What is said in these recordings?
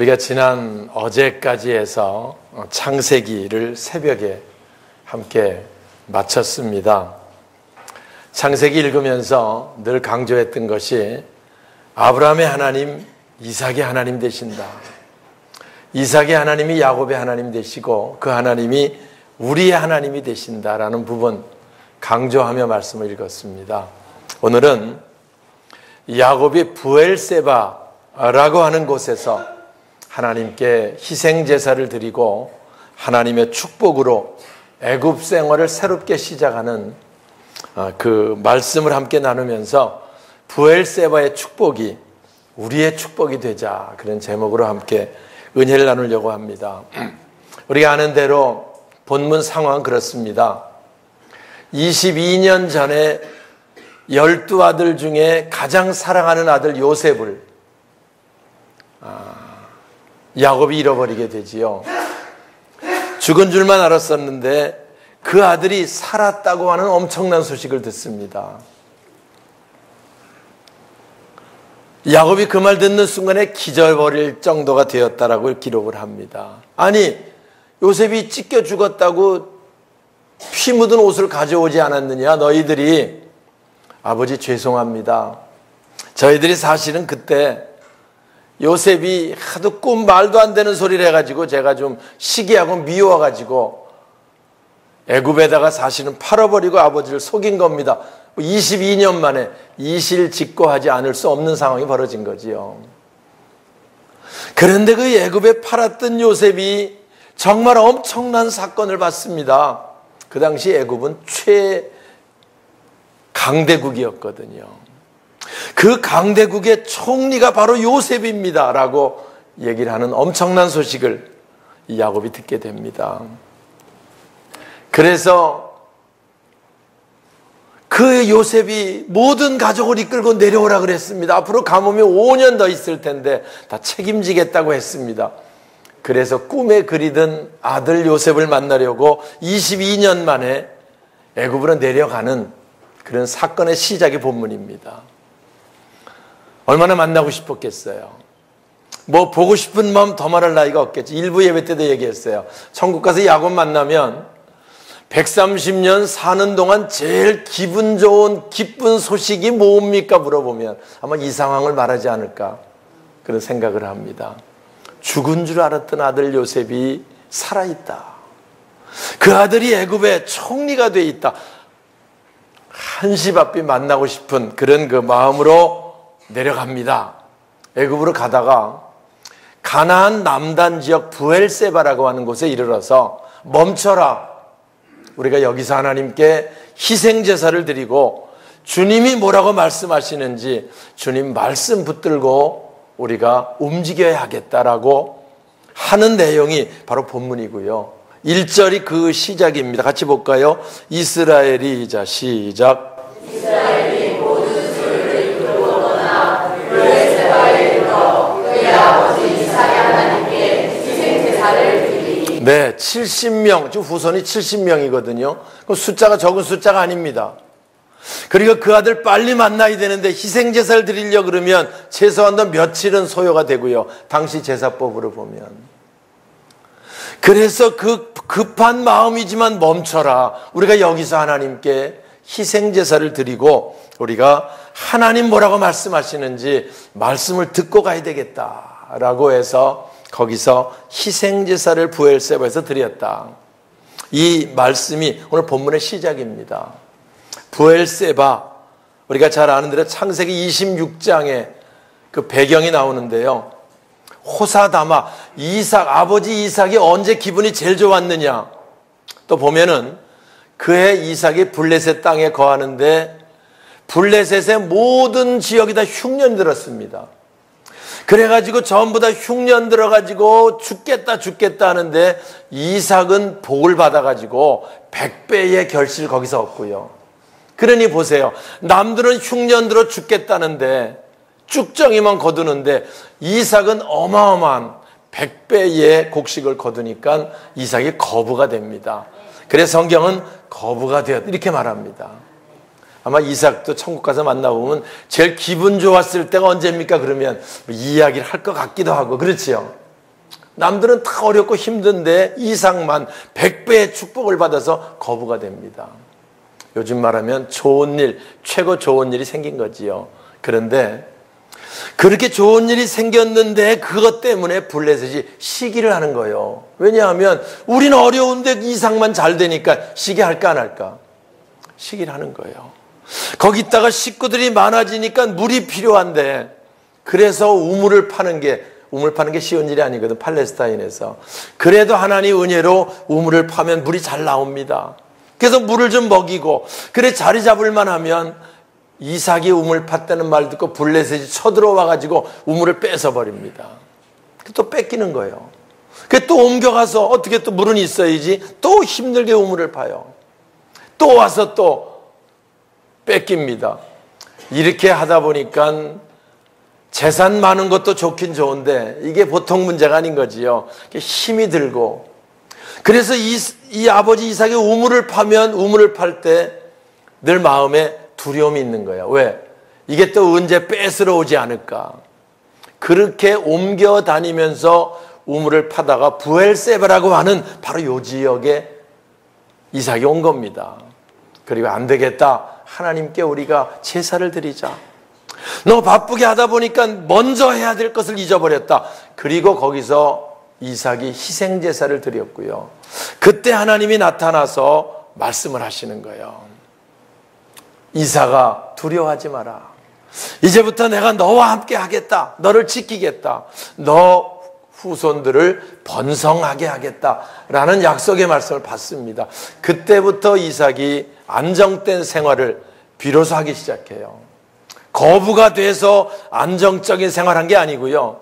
우리가 지난 어제까지 해서 창세기를 새벽에 함께 마쳤습니다. 창세기 읽으면서 늘 강조했던 것이 아브라함의 하나님, 이삭의 하나님 되신다. 이삭의 하나님이 야곱의 하나님 되시고 그 하나님이 우리의 하나님이 되신다라는 부분 강조하며 말씀을 읽었습니다. 오늘은 야곱이 부엘세바라고 하는 곳에서 하나님께 희생 제사를 드리고 하나님의 축복으로 애굽 생활을 새롭게 시작하는 어, 그 말씀을 함께 나누면서 부엘세바의 축복이 우리의 축복이 되자 그런 제목으로 함께 은혜를 나누려고 합니다. 우리가 아는 대로 본문 상황 그렇습니다. 22년 전에 열두 아들 중에 가장 사랑하는 아들 요셉을 아, 야곱이 잃어버리게 되지요. 죽은 줄만 알았었는데 그 아들이 살았다고 하는 엄청난 소식을 듣습니다. 야곱이 그 말 듣는 순간에 기절버릴 정도가 되었다라고 기록을 합니다. 아니, 요셉이 찢겨 죽었다고 피 묻은 옷을 가져오지 않았느냐? 너희들이 아버지 죄송합니다. 저희들이 사실은 그때 요셉이 하도 꿈 말도 안 되는 소리를 해가지고 제가 좀 시기하고 미워가지고 애굽에다가 사실은 팔아버리고 아버지를 속인 겁니다. 22년 만에 이실 직고하지 않을 수 없는 상황이 벌어진 거지요. 그런데 그 애굽에 팔았던 요셉이 정말 엄청난 사건을 받습니다. 그 당시 애굽은 최강대국이었거든요. 그 강대국의 총리가 바로 요셉입니다. 라고 얘기를 하는 엄청난 소식을 야곱이 듣게 됩니다. 그래서 그 요셉이 모든 가족을 이끌고 내려오라 그랬습니다. 앞으로 가뭄이 5년 더 있을 텐데 다 책임지겠다고 했습니다. 그래서 꿈에 그리던 아들 요셉을 만나려고 22년 만에 애굽으로 내려가는 그런 사건의 시작이 본문입니다. 얼마나 만나고 싶었겠어요. 뭐 보고 싶은 마음 더 말할 나이가 없겠지. 일부 예배 때도 얘기했어요. 천국 가서 야곱 만나면 130년 사는 동안 제일 기분 좋은 기쁜 소식이 뭡니까 물어보면 아마 이 상황을 말하지 않을까 그런 생각을 합니다. 죽은 줄 알았던 아들 요셉이 살아있다. 그 아들이 애굽의 총리가 돼 있다. 한시 앞이 만나고 싶은 그런 그 마음으로 내려갑니다. 애굽으로 가다가 가나안 남단 지역 부엘세바라고 하는 곳에 이르러서 멈춰라. 우리가 여기서 하나님께 희생 제사를 드리고 주님이 뭐라고 말씀하시는지 주님 말씀 붙들고 우리가 움직여야 하겠다라고 하는 내용이 바로 본문이고요. 1절이 그 시작입니다. 같이 볼까요? 이스라엘이 자 시작. 이스라엘 이 네, 70명, 지금 후손이 70명이거든요. 그 숫자가 적은 숫자가 아닙니다. 그리고 그 아들 빨리 만나야 되는데 희생 제사를 드리려 그러면 최소한도 며칠은 소요가 되고요. 당시 제사법으로 보면. 그래서 그 급한 마음이지만 멈춰라. 우리가 여기서 하나님께 희생 제사를 드리고 우리가 하나님 뭐라고 말씀하시는지 말씀을 듣고 가야 되겠다라고 해서 거기서 희생제사를 부엘세바에서 드렸다. 이 말씀이 오늘 본문의 시작입니다. 부엘세바 우리가 잘 아는 대로 창세기 26장에 그 배경이 나오는데요. 호사다마 이삭 아버지 이삭이 언제 기분이 제일 좋았느냐? 또 보면은 그해 이삭이 블레셋 땅에 거하는데 블레셋의 모든 지역이 다 흉년 들었습니다. 그래가지고 전부 다 흉년 들어가지고 죽겠다 죽겠다 하는데 이삭은 복을 받아가지고 백배의 결실 거기서 얻고요. 그러니 보세요. 남들은 흉년 들어 죽겠다는데 쭉정이만 거두는데 이삭은 어마어마한 백배의 곡식을 거두니까 이삭이 거부가 됩니다. 그래서 성경은 거부가 되었다 이렇게 말합니다. 아마 이삭도 천국 가서 만나보면 제일 기분 좋았을 때가 언제입니까? 그러면 뭐 이야기를 할 것 같기도 하고 그렇지요. 남들은 다 어렵고 힘든데 이상만 100배의 축복을 받아서 거부가 됩니다. 요즘 말하면 좋은 일, 최고 좋은 일이 생긴 거지요. 그런데 그렇게 좋은 일이 생겼는데 그것 때문에 블레셋이 시기를 하는 거예요. 왜냐하면 우리는 어려운데 이상만 잘 되니까 시기할까 안 할까? 시기를 하는 거예요. 거기다가 식구들이 많아지니까 물이 필요한데 그래서 우물을 파는 게 우물 파는 게 쉬운 일이 아니거든 팔레스타인에서 그래도 하나님 은혜로 우물을 파면 물이 잘 나옵니다. 그래서 물을 좀 먹이고 그래 자리 잡을 만 하면 이삭이 우물 팠다는 말 듣고 블레셋이 쳐들어와 가지고 우물을 뺏어 버립니다. 또 뺏기는 거예요. 또 옮겨가서 어떻게 또 물은 있어야지 또 힘들게 우물을 파요. 또 와서 또 뺏깁니다. 이렇게 하다 보니까 재산 많은 것도 좋긴 좋은데 이게 보통 문제가 아닌 거지요. 힘이 들고 그래서 이, 이 아버지 이삭의 우물을 파면 우물을 팔 때 늘 마음에 두려움이 있는 거야. 왜? 이게 또 언제 뺏으러 오지 않을까? 그렇게 옮겨 다니면서 우물을 파다가 부엘세바라고 하는 바로 요 지역에 이삭이 온 겁니다. 그리고 안 되겠다. 하나님께 우리가 제사를 드리자. 너 바쁘게 하다 보니까 먼저 해야 될 것을 잊어버렸다. 그리고 거기서 이삭이 희생 제사를 드렸고요. 그때 하나님이 나타나서 말씀을 하시는 거예요. 이사가 두려워하지 마라. 이제부터 내가 너와 함께 하겠다. 너를 지키겠다. 너 후손들을 번성하게 하겠다. 라는 약속의 말씀을 받습니다. 그때부터 이삭이 안정된 생활을 비로소 하기 시작해요. 거부가 돼서 안정적인 생활한 게 아니고요.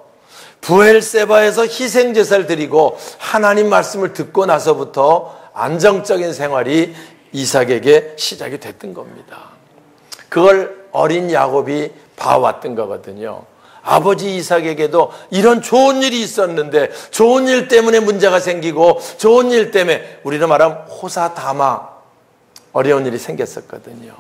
부엘세바에서 희생제사를 드리고 하나님 말씀을 듣고 나서부터 안정적인 생활이 이삭에게 시작이 됐던 겁니다. 그걸 어린 야곱이 봐왔던 거거든요. 아버지 이삭에게도 이런 좋은 일이 있었는데 좋은 일 때문에 문제가 생기고 좋은 일 때문에 우리는 말하면 호사다마 어려운 일이 생겼었거든요.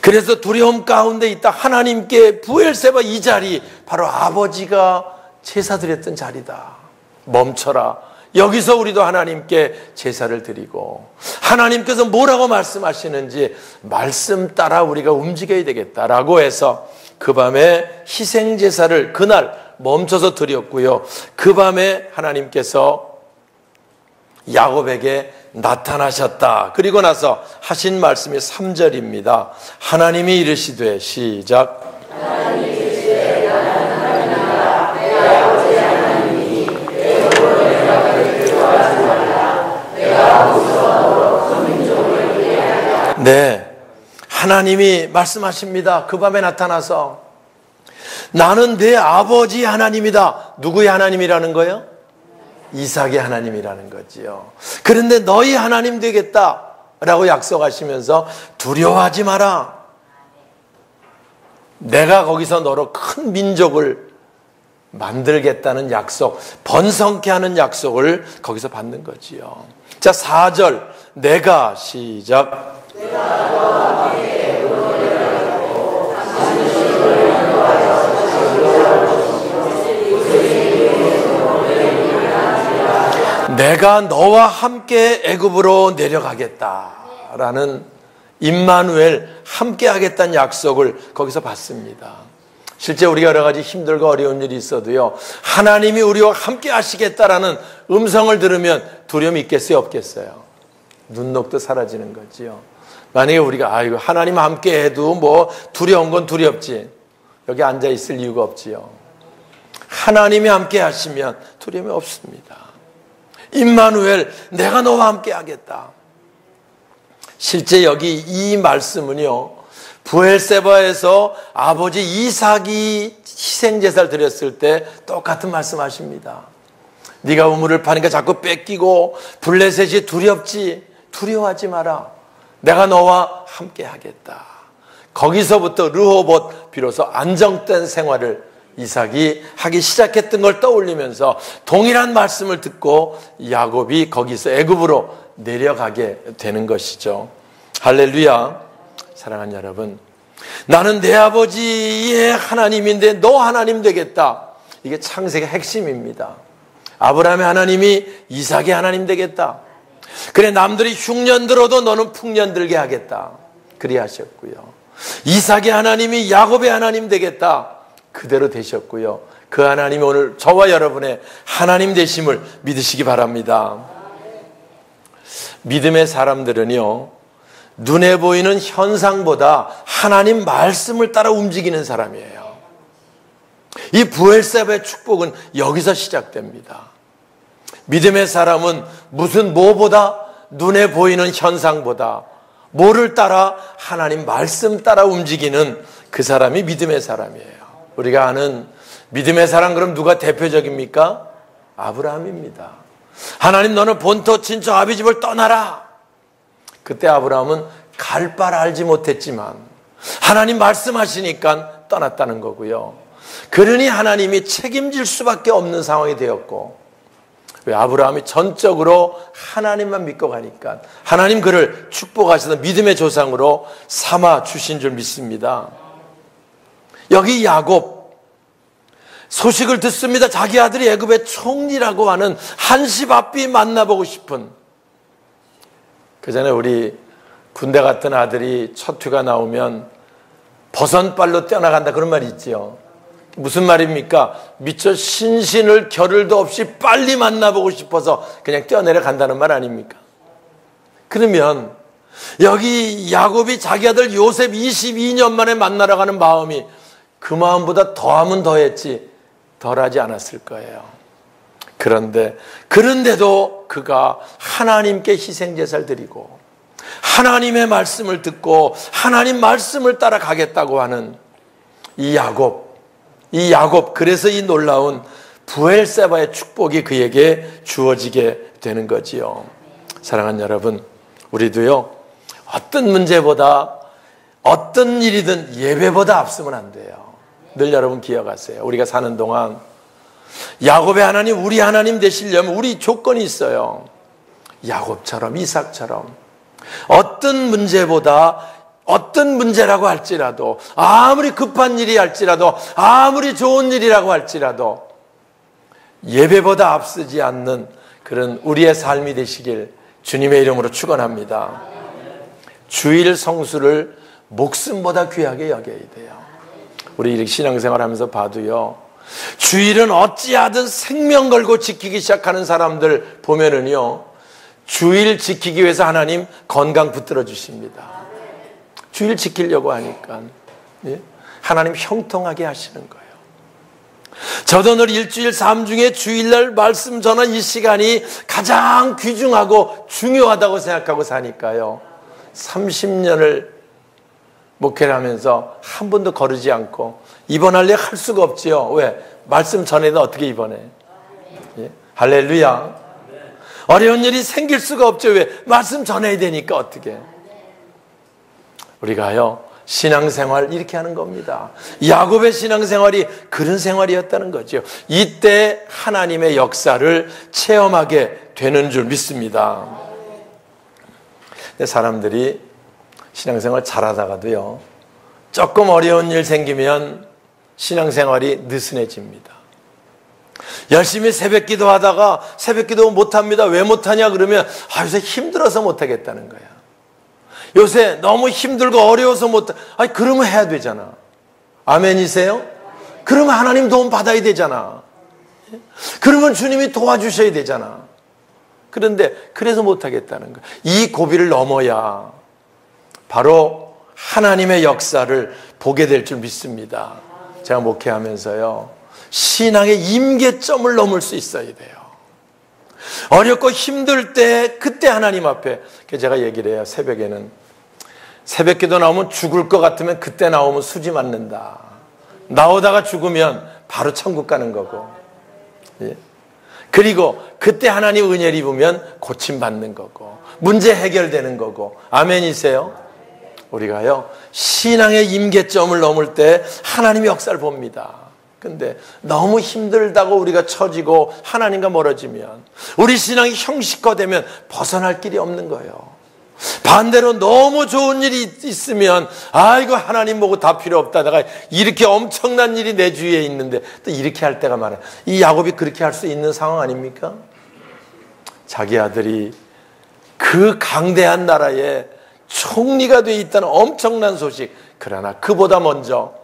그래서 두려움 가운데 있다 하나님께 부엘세바 이 자리 바로 아버지가 제사 드렸던 자리다. 멈춰라. 여기서 우리도 하나님께 제사를 드리고 하나님께서 뭐라고 말씀하시는지 말씀 따라 우리가 움직여야 되겠다라고 해서 그 밤에 희생 제사를 그날 멈춰서 드렸고요. 그 밤에 하나님께서 야곱에게 나타나셨다. 그리고 나서 하신 말씀이 3절입니다. 하나님이 이르시되 시작 네. 하나님이 말씀하십니다. 그 밤에 나타나서 나는 내 아버지 하나님이다. 누구의 하나님이라는 거예요? 이삭의 하나님이라는 거지요. 그런데 너희 하나님 되겠다. 라고 약속하시면서 두려워하지 마라. 내가 거기서 너로 큰 민족을 만들겠다는 약속, 번성케 하는 약속을 거기서 받는 거지요. 자, 4절. 내가 시작. 내가 너와 함께 애굽으로 내려가겠다라는 임마누엘 함께 하겠다는 약속을 거기서 받습니다. 실제 우리가 여러 가지 힘들고 어려운 일이 있어도요. 하나님이 우리와 함께 하시겠다라는 음성을 들으면 두려움이 있겠어요, 없겠어요? 눈녹도 사라지는 거지요. 만약에 우리가 아이고 하나님 함께 해도 뭐 두려운 건 두렵지. 여기 앉아 있을 이유가 없지요. 하나님이 함께 하시면 두려움이 없습니다. 임마누엘 내가 너와 함께 하겠다. 실제 여기 이 말씀은요. 부엘세바에서 아버지 이삭이 희생제사를 드렸을 때 똑같은 말씀하십니다. 네가 우물을 파니까 자꾸 뺏기고 블레셋이 두렵지 두려워하지 마라. 내가 너와 함께 하겠다. 거기서부터 르호봇 비로소 안정된 생활을 이삭이 하기 시작했던 걸 떠올리면서 동일한 말씀을 듣고 야곱이 거기서 애굽으로 내려가게 되는 것이죠. 할렐루야. 사랑하는 여러분. 나는 내 아버지의 하나님인데 너 하나님 되겠다. 이게 창세의 핵심입니다. 아브라함의 하나님이 이삭의 하나님 되겠다. 그래 남들이 흉년 들어도 너는 풍년 들게 하겠다. 그리하셨고요. 이삭의 하나님이 야곱의 하나님 되겠다. 그대로 되셨고요. 그 하나님이 오늘 저와 여러분의 하나님 되심을 믿으시기 바랍니다. 믿음의 사람들은요, 눈에 보이는 현상보다 하나님 말씀을 따라 움직이는 사람이에요. 이 부엘세바의 축복은 여기서 시작됩니다. 믿음의 사람은 무슨 뭐보다 눈에 보이는 현상보다 뭐를 따라 하나님 말씀 따라 움직이는 그 사람이 믿음의 사람이에요. 우리가 아는 믿음의 사람 그럼 누가 대표적입니까? 아브라함입니다. 하나님 너는 본토 친척 아비 집을 떠나라. 그때 아브라함은 갈 바를 알지 못했지만 하나님 말씀하시니까 떠났다는 거고요. 그러니 하나님이 책임질 수밖에 없는 상황이 되었고 왜 아브라함이 전적으로 하나님만 믿고 가니까 하나님 그를 축복하시던 믿음의 조상으로 삼아 주신 줄 믿습니다. 여기 야곱 소식을 듣습니다. 자기 아들이 애굽의 총리라고 하는 한시바삐 만나보고 싶은 그 전에 우리 군대 갔던 아들이 첫 휴가 나오면 버선발로 뛰어나간다 그런 말이 있지요. 무슨 말입니까? 미처 신신을 겨를도 없이 빨리 만나보고 싶어서 그냥 뛰어내려 간다는 말 아닙니까? 그러면 여기 야곱이 자기 아들 요셉 22년 만에 만나러 가는 마음이 그 마음보다 더하면 더했지 덜하지 않았을 거예요. 그런데 그런데도 그가 하나님께 희생 제사를 드리고 하나님의 말씀을 듣고 하나님 말씀을 따라 가겠다고 하는 이 야곱 이 야곱 그래서 이 놀라운 부엘세바의 축복이 그에게 주어지게 되는 거지요. 사랑하는 여러분, 우리도요. 어떤 문제보다 어떤 일이든 예배보다 앞서면 안 돼요. 늘 여러분 기억하세요. 우리가 사는 동안 야곱의 하나님, 우리 하나님 되시려면 우리 조건이 있어요. 야곱처럼, 이삭처럼. 어떤 문제보다 어떤 문제라고 할지라도, 아무리 급한 일이 할지라도, 아무리 좋은 일이라고 할지라도, 예배보다 앞서지 않는 그런 우리의 삶이 되시길 주님의 이름으로 축원합니다. 주일 성수를 목숨보다 귀하게 여겨야 돼요. 우리 이렇게 신앙생활 하면서 봐도요. 주일은 어찌하든 생명 걸고 지키기 시작하는 사람들 보면은요. 주일 지키기 위해서 하나님 건강 붙들어 주십니다. 주일 지키려고 하니까 예? 하나님 형통하게 하시는 거예요. 저도 늘 일주일 삶 중에 주일날 말씀 전한 이 시간이 가장 귀중하고 중요하다고 생각하고 사니까요. 30년을 목회를 하면서 한 번도 거르지 않고 입원할래 할 수가 없지요. 왜? 말씀 전에도 어떻게 입원해? 예? 할렐루야. 어려운 일이 생길 수가 없죠. 왜? 말씀 전해야 되니까 어떻게? 우리가요. 신앙생활 이렇게 하는 겁니다. 야곱의 신앙생활이 그런 생활이었다는 거죠. 이때 하나님의 역사를 체험하게 되는 줄 믿습니다. 사람들이 신앙생활 잘하다가도요. 조금 어려운 일 생기면 신앙생활이 느슨해집니다. 열심히 새벽 기도 하다가 새벽 기도 못합니다. 왜 못하냐 그러면 아, 요새 힘들어서 못하겠다는 거야. 요새 너무 힘들고 어려워서 못, 아니, 그러면 해야 되잖아. 아멘이세요? 그러면 하나님 도움 받아야 되잖아. 그러면 주님이 도와주셔야 되잖아. 그런데 그래서 못하겠다는 거야. 이 고비를 넘어야 바로 하나님의 역사를 보게 될 줄 믿습니다. 제가 목회하면서요. 신앙의 임계점을 넘을 수 있어야 돼요. 어렵고 힘들 때 그때 하나님 앞에 제가 얘기를 해요. 새벽에는 새벽 기도 나오면 죽을 것 같으면 그때 나오면 수지 맞는다. 나오다가 죽으면 바로 천국 가는 거고. 예. 그리고 그때 하나님 은혜를 입으면 고침 받는 거고 문제 해결되는 거고 아멘이세요? 우리가요, 신앙의 임계점을 넘을 때 하나님의 역사를 봅니다. 근데 너무 힘들다고 우리가 처지고 하나님과 멀어지면 우리 신앙이 형식화되면 벗어날 길이 없는 거예요. 반대로 너무 좋은 일이 있으면 아이고 하나님 보고 다 필요 없다. 내가 이렇게 엄청난 일이 내 주위에 있는데 또 이렇게 할 때가 많아요. 이 야곱이 그렇게 할 수 있는 상황 아닙니까? 자기 아들이 그 강대한 나라에 총리가 돼 있다는 엄청난 소식. 그러나 그보다 먼저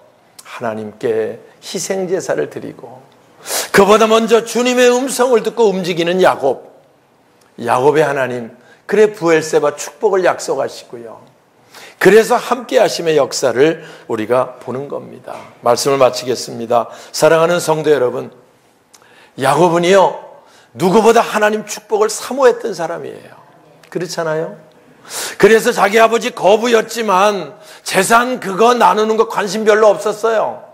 하나님께 희생 제사를 드리고 그보다 먼저 주님의 음성을 듣고 움직이는 야곱. 야곱의 하나님 그래 부엘세바 축복을 약속하시고요. 그래서 함께 하심의 역사를 우리가 보는 겁니다. 말씀을 마치겠습니다. 사랑하는 성도 여러분, 야곱은요, 누구보다 하나님 축복을 사모했던 사람이에요. 그렇잖아요? 그래서 자기 아버지 거부였지만 재산 그거 나누는 거 관심 별로 없었어요.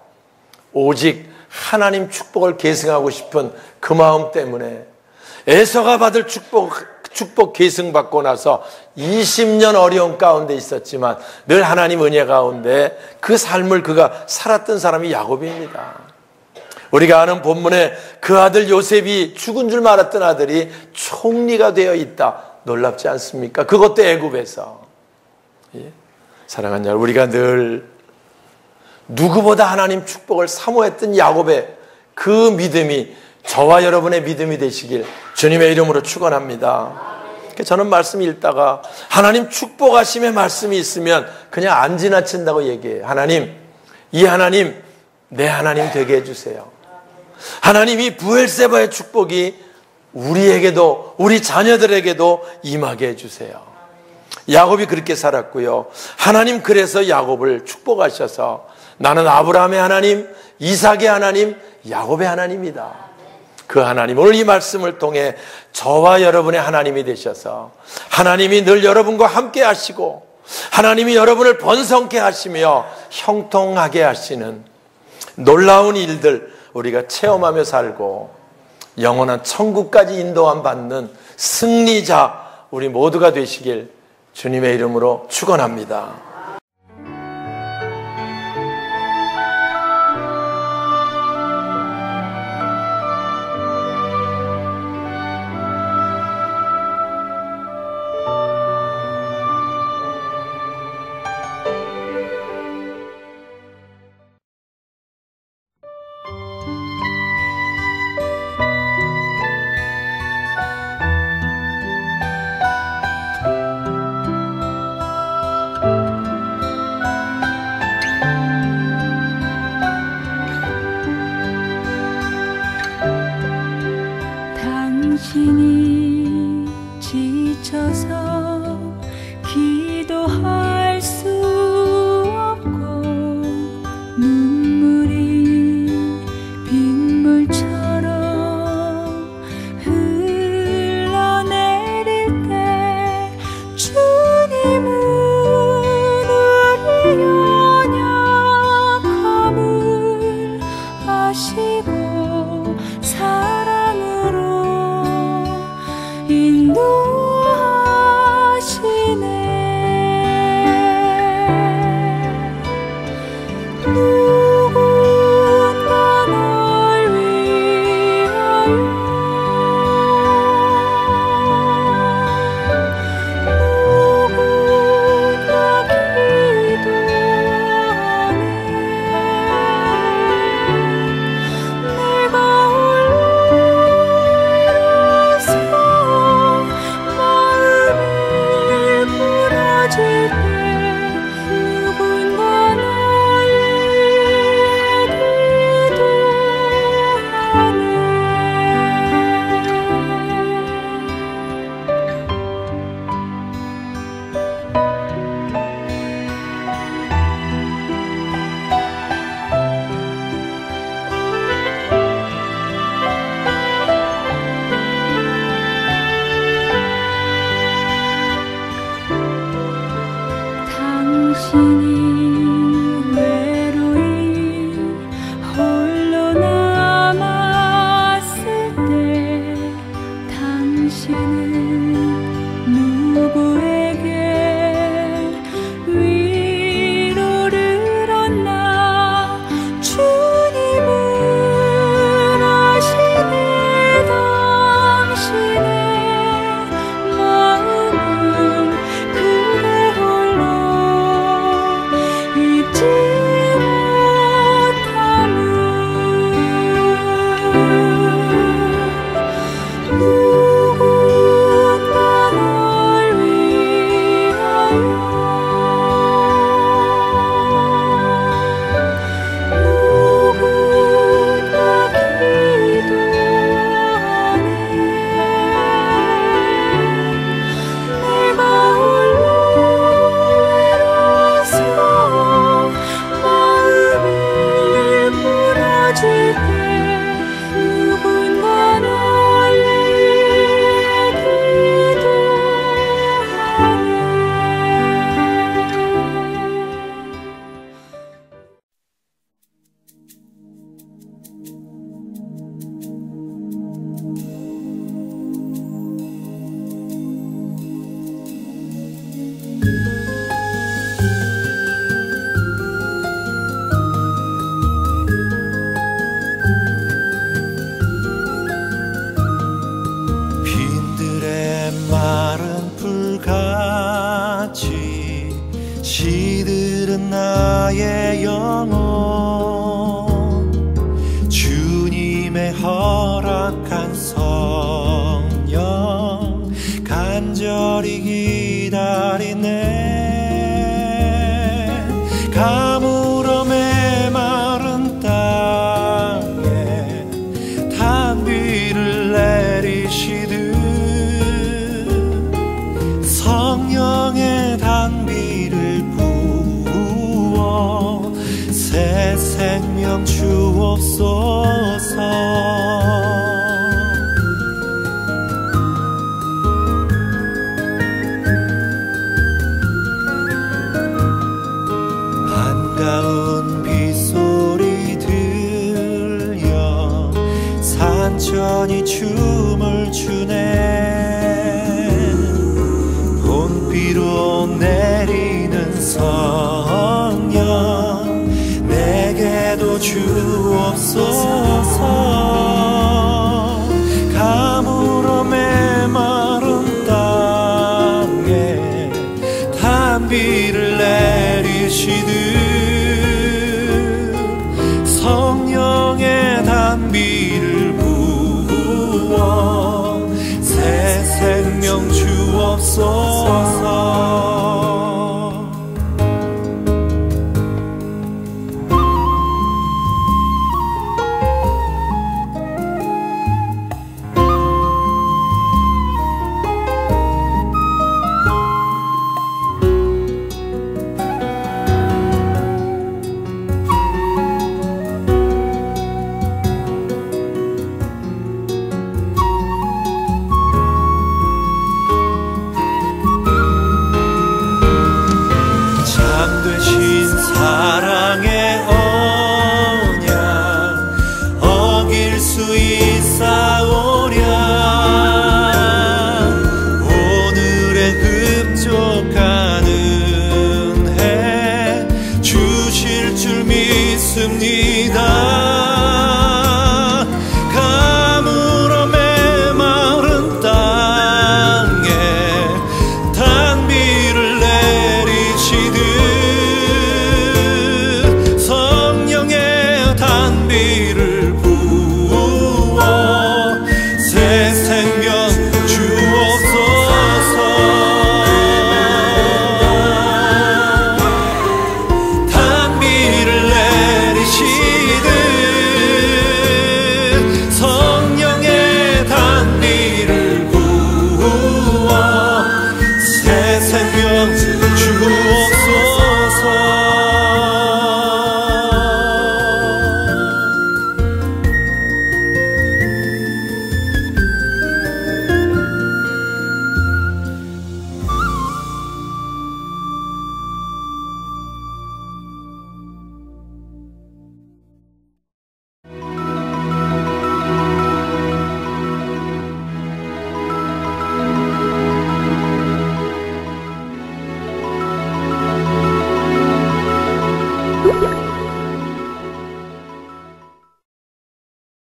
오직 하나님 축복을 계승하고 싶은 그 마음 때문에 에서가 받을 축복 축복 계승받고 나서 20년 어려운 가운데 있었지만 늘 하나님 은혜 가운데 그 삶을 그가 살았던 사람이 야곱입니다. 우리가 아는 본문에 그 아들 요셉이 죽은 줄 말았던 아들이 총리가 되어 있다. 놀랍지 않습니까? 그것도 애굽에서. 예? 사랑하는 여러분, 우리가 늘 누구보다 하나님 축복을 사모했던 야곱의 그 믿음이 저와 여러분의 믿음이 되시길 주님의 이름으로 축원합니다. 저는 말씀 읽다가 하나님 축복하심의 말씀이 있으면 그냥 안 지나친다고 얘기해요. 하나님, 이 하나님 내 하나님 되게 해주세요. 하나님 이 부엘세바의 축복이 우리에게도 우리 자녀들에게도 임하게 해주세요. 야곱이 그렇게 살았고요. 하나님 그래서 야곱을 축복하셔서 나는 아브라함의 하나님, 이삭의 하나님, 야곱의 하나님이다. 그 하나님 오늘 이 말씀을 통해 저와 여러분의 하나님이 되셔서 하나님이 늘 여러분과 함께 하시고 하나님이 여러분을 번성케 하시며 형통하게 하시는 놀라운 일들 우리가 체험하며 살고 영원한 천국까지 인도함 받는 승리자 우리 모두가 되시길 주님의 이름으로 축원합니다. 생명 주옵소서. 비추시듯 성령의 단비를 부어 새 생명 주옵소서.